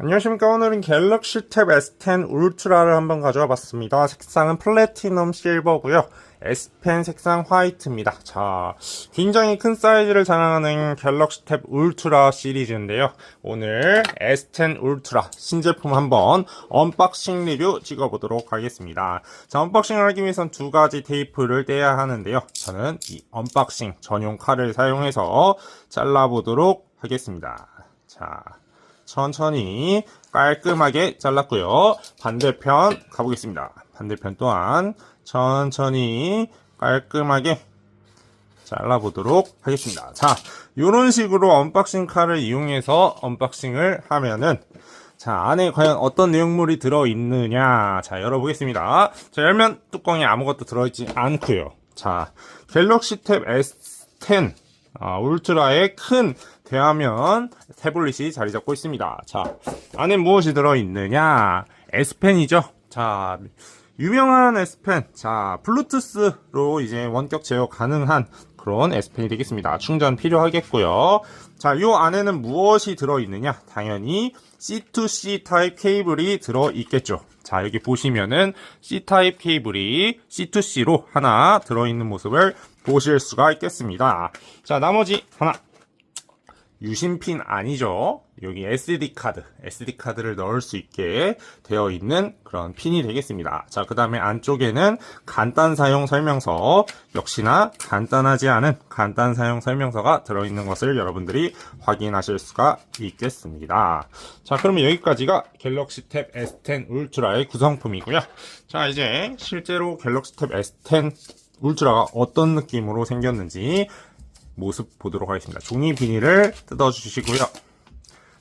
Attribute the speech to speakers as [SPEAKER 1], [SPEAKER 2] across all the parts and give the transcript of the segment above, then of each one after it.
[SPEAKER 1] 안녕하십니까. 오늘은 갤럭시 탭 S10 울트라를 한번 가져와 봤습니다. 색상은 플래티넘 실버고요. S펜 색상 화이트입니다. 자 굉장히 큰 사이즈를 자랑하는 갤럭시 탭 울트라 시리즈인데요. 오늘 S10 울트라 신제품 한번 언박싱 리뷰 찍어보도록 하겠습니다. 자 언박싱을 하기 위해선 두 가지 테이프를 떼야 하는데요. 저는 이 언박싱 전용 칼을 사용해서 잘라보도록 하겠습니다. 자 천천히 깔끔하게 잘랐고요. 반대편 가보겠습니다. 반대편 또한 천천히 깔끔하게 잘라보도록 하겠습니다. 자, 이런 식으로 언박싱 칼을 이용해서 언박싱을 하면은 자, 안에 과연 어떤 내용물이 들어있느냐. 자, 열어보겠습니다. 자, 열면 뚜껑에 아무것도 들어있지 않고요. 자, 갤럭시 탭 S10 아, 울트라의 큰 대화면 태블릿이 자리 잡고 있습니다. 자, 안에 무엇이 들어있느냐? S펜이죠. 자, 유명한 S펜. 자, 블루투스로 이제 원격 제어 가능한 그런 S펜이 되겠습니다. 충전 필요하겠고요. 자, 요 안에는 무엇이 들어있느냐? 당연히 C2C 타입 케이블이 들어있겠죠. 자, 여기 보시면은 C 타입 케이블이 C2C로 하나 들어있는 모습을 보실 수가 있겠습니다. 자, 나머지 하나. 유심핀 아니죠. 여기 SD 카드, SD 카드를 넣을 수 있게 되어 있는 그런 핀이 되겠습니다. 자, 그 다음에 안쪽에는 간단 사용 설명서, 역시나 간단하지 않은 간단 사용 설명서가 들어있는 것을 여러분들이 확인하실 수가 있겠습니다. 자, 그러면 여기까지가 갤럭시 탭 S10 울트라의 구성품이고요. 자, 이제 실제로 갤럭시 탭 S10 울트라가 어떤 느낌으로 생겼는지 모습 보도록 하겠습니다. 종이 비닐을 뜯어주시고요.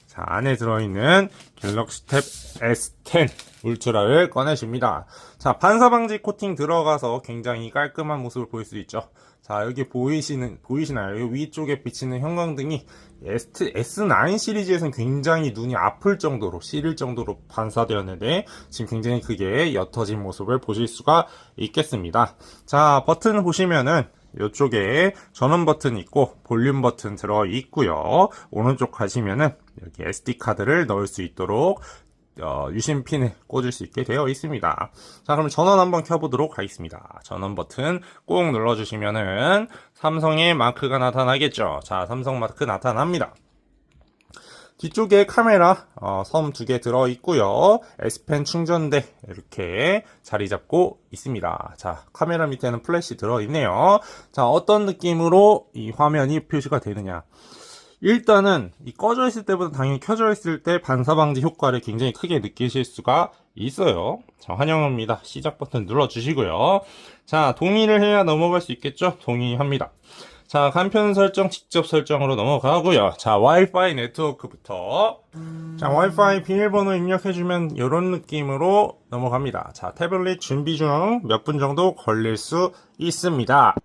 [SPEAKER 1] 자, 안에 들어있는 갤럭시 탭 S10 울트라를 꺼내줍니다. 자, 반사방지 코팅 들어가서 굉장히 깔끔한 모습을 보일 수 있죠. 자, 여기 보이시는, 보이시나요? 여기 위쪽에 비치는 형광등이 S, S9 시리즈에서는 굉장히 눈이 아플 정도로, 시릴 정도로 반사되었는데, 지금 굉장히 크게 옅어진 모습을 보실 수가 있겠습니다. 자, 버튼 보시면은, 이쪽에 전원 버튼 있고 볼륨 버튼 들어 있고요. 오른쪽 가시면은 여기 SD 카드를 넣을 수 있도록 어, 유심 핀을 꽂을 수 있게 되어 있습니다. 자, 그럼 전원 한번 켜보도록 하겠습니다. 전원 버튼 꾹 눌러주시면은 삼성의 마크가 나타나겠죠. 자, 삼성 마크 나타납니다. 뒤쪽에 카메라 어, 섬두 개 들어 있고요. S펜 충전대 이렇게 자리 잡고 있습니다. 자, 카메라 밑에는 플래시 들어 있네요. 자, 어떤 느낌으로 이 화면이 표시가 되느냐? 일단은 이 꺼져 있을 때보다 당연히 켜져 있을 때 반사 방지 효과를 굉장히 크게 느끼실 수가 있어요. 자, 환영합니다. 시작 버튼 눌러 주시고요. 자, 동의를 해야 넘어갈 수 있겠죠? 동의합니다. 자, 간편 설정 직접 설정으로 넘어가고요. 자, 와이파이 네트워크부터. 자, 와이파이 비밀번호 입력해주면 이런 느낌으로 넘어갑니다. 자, 태블릿 준비 중 몇 분 정도 걸릴 수 있습니다.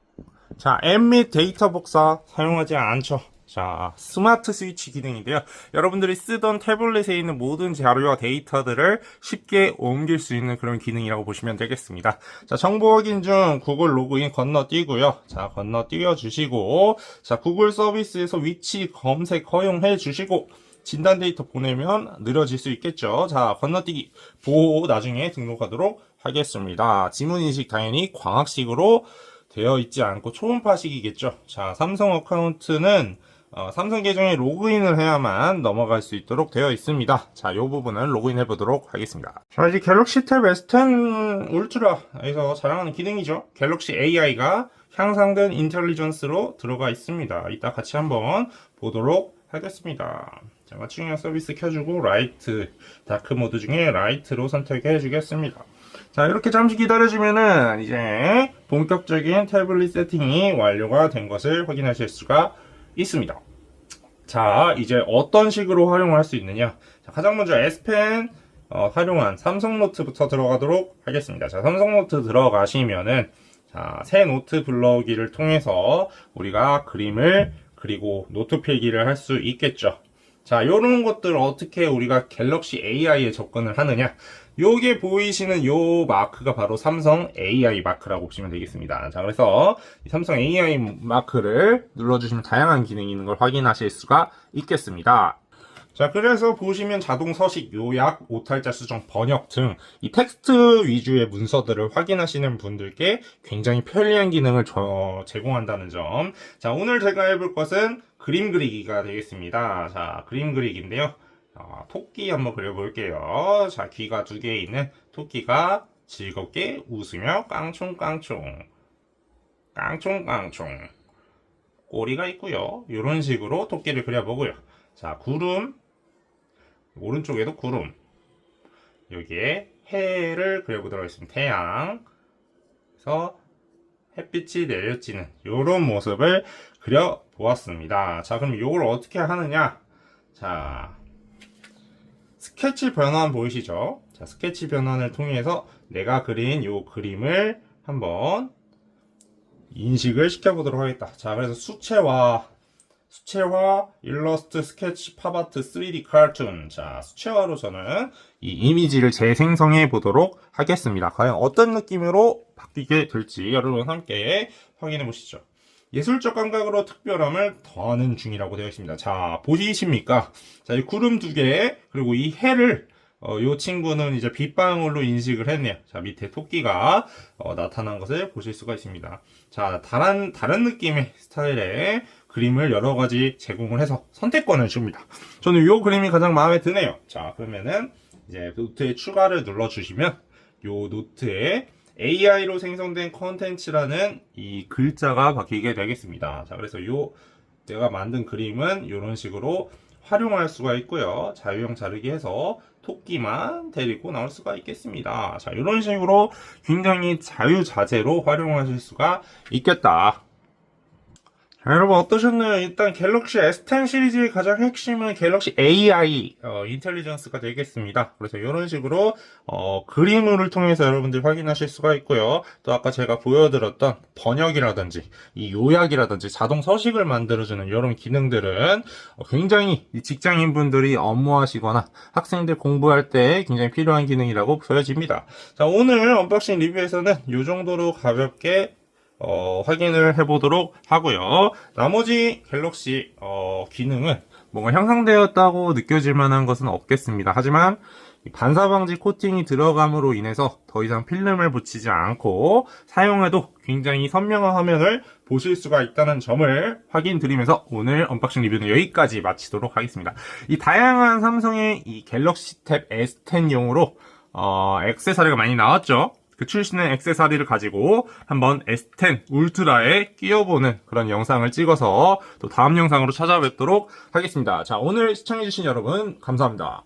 [SPEAKER 1] 자, 앱 및 데이터 복사 사용하지 않죠. 자, 스마트 스위치 기능인데요. 여러분들이 쓰던 태블릿에 있는 모든 자료와 데이터들을 쉽게 옮길 수 있는 그런 기능이라고 보시면 되겠습니다. 자, 정보 확인 중 구글 로그인 건너뛰고요. 자, 건너뛰어 주시고, 자, 구글 서비스에서 위치 검색 허용해 주시고, 진단 데이터 보내면 느려질 수 있겠죠. 자, 건너뛰기 보호 나중에 등록하도록 하겠습니다. 지문 인식 당연히 광학식으로 되어 있지 않고 초음파식이겠죠. 자, 삼성 어카운트는 어, 삼성 계정에 로그인을 해야만 넘어갈 수 있도록 되어 있습니다. 자, 이 부분은 로그인해 보도록 하겠습니다. 자, 이제 갤럭시 탭 S10 울트라에서 자랑하는 기능이죠. 갤럭시 AI가 향상된 인텔리전스로 들어가 있습니다. 이따 같이 한번 보도록 하겠습니다. 자, 맞춤형 서비스 켜주고 라이트, 다크 모드 중에 라이트로 선택해 주겠습니다. 자, 이렇게 잠시 기다려주면은 이제 본격적인 태블릿 세팅이 완료가 된 것을 확인하실 수가 있습니다. 자, 이제 어떤 식으로 활용을 할 수 있느냐? 자, 가장 먼저 S펜 어, 활용한 삼성 노트부터 들어가도록 하겠습니다. 자, 삼성 노트 들어가시면은 자, 새 노트 불러오기를 통해서 우리가 그림을 그리고 노트 필기를 할 수 있겠죠. 자, 요런 것들 어떻게 우리가 갤럭시 AI에 접근을 하느냐? 요게 보이시는 요 마크가 바로 삼성 AI 마크라고 보시면 되겠습니다. 자, 그래서 이 삼성 AI 마크를 눌러주시면 다양한 기능이 있는 걸 확인하실 수가 있겠습니다. 자, 그래서 보시면 자동 서식, 요약, 오탈자 수정, 번역 등 이 텍스트 위주의 문서들을 확인하시는 분들께 굉장히 편리한 기능을 저- 제공한다는 점. 자, 오늘 제가 해볼 것은 그림 그리기가 되겠습니다. 자, 그림 그리기인데요. 아, 토끼 한번 그려볼게요. 자, 귀가 두 개 있는 토끼가 즐겁게 웃으며 깡총깡총, 깡총깡총. 꼬리가 있고요. 이런 식으로 토끼를 그려보고요. 자, 구름. 오른쪽에도 구름. 여기에 해를 그려보도록 하겠습니다. 태양. 그래서 햇빛이 내려지는 이런 모습을 그려보았습니다. 자, 그럼 이걸 어떻게 하느냐? 자, 스케치 변환 보이시죠? 자, 스케치 변환을 통해서 내가 그린 이 그림을 한번 인식을 시켜보도록 하겠다. 자, 그래서 수채화, 수채화, 일러스트, 스케치, 팝아트, 3D 카툰. 자, 수채화로 저는 이 이미지를 재생성해 보도록 하겠습니다. 과연 어떤 느낌으로 바뀌게 될지 여러분 함께 확인해 보시죠. 예술적 감각으로 특별함을 더하는 중이라고 되어 있습니다. 자, 보이십니까? 자, 이 구름 두 개, 그리고 이 해를, 어, 요 친구는 이제 빗방울로 인식을 했네요. 자, 밑에 토끼가, 어, 나타난 것을 보실 수가 있습니다. 자, 다른, 다른 느낌의 스타일의 그림을 여러 가지 제공을 해서 선택권을 줍니다. 저는 요 그림이 가장 마음에 드네요. 자, 그러면은, 이제 노트에 추가를 눌러주시면, 요 노트에 AI로 생성된 컨텐츠라는 이 글자가 바뀌게 되겠습니다. 자, 그래서 요 내가 만든 그림은 이런 식으로 활용할 수가 있고요. 자유형 자르기 해서 토끼만 데리고 나올 수가 있겠습니다. 자, 이런 식으로 굉장히 자유자재로 활용하실 수가 있겠다. 자, 여러분 어떠셨나요? 일단 갤럭시 S10 시리즈의 가장 핵심은 갤럭시 AI 어, 인텔리전스가 되겠습니다. 그래서 이런 식으로 어, 그림을 통해서 여러분들 확인하실 수가 있고요. 또 아까 제가 보여드렸던 번역이라든지 이 요약이라든지 자동 서식을 만들어주는 이런 기능들은 어, 굉장히 이 직장인분들이 업무하시거나 학생들 공부할 때 굉장히 필요한 기능이라고 보여집니다. 자 오늘 언박싱 리뷰에서는 이 정도로 가볍게 어, 확인을 해보도록 하고요. 나머지 갤럭시 어, 기능은 뭔가 향상되었다고 느껴질 만한 것은 없겠습니다. 하지만 이 반사 방지 코팅이 들어감으로 인해서 더 이상 필름을 붙이지 않고 사용해도 굉장히 선명한 화면을 보실 수가 있다는 점을 확인드리면서 오늘 언박싱 리뷰는 여기까지 마치도록 하겠습니다. 이 다양한 삼성의 이 갤럭시 탭 S10용으로 어, 액세서리가 많이 나왔죠. 그 출시된 액세서리를 가지고 한번 S10 울트라에 끼워보는 그런 영상을 찍어서 또 다음 영상으로 찾아뵙도록 하겠습니다. 자, 오늘 시청해주신 여러분 감사합니다.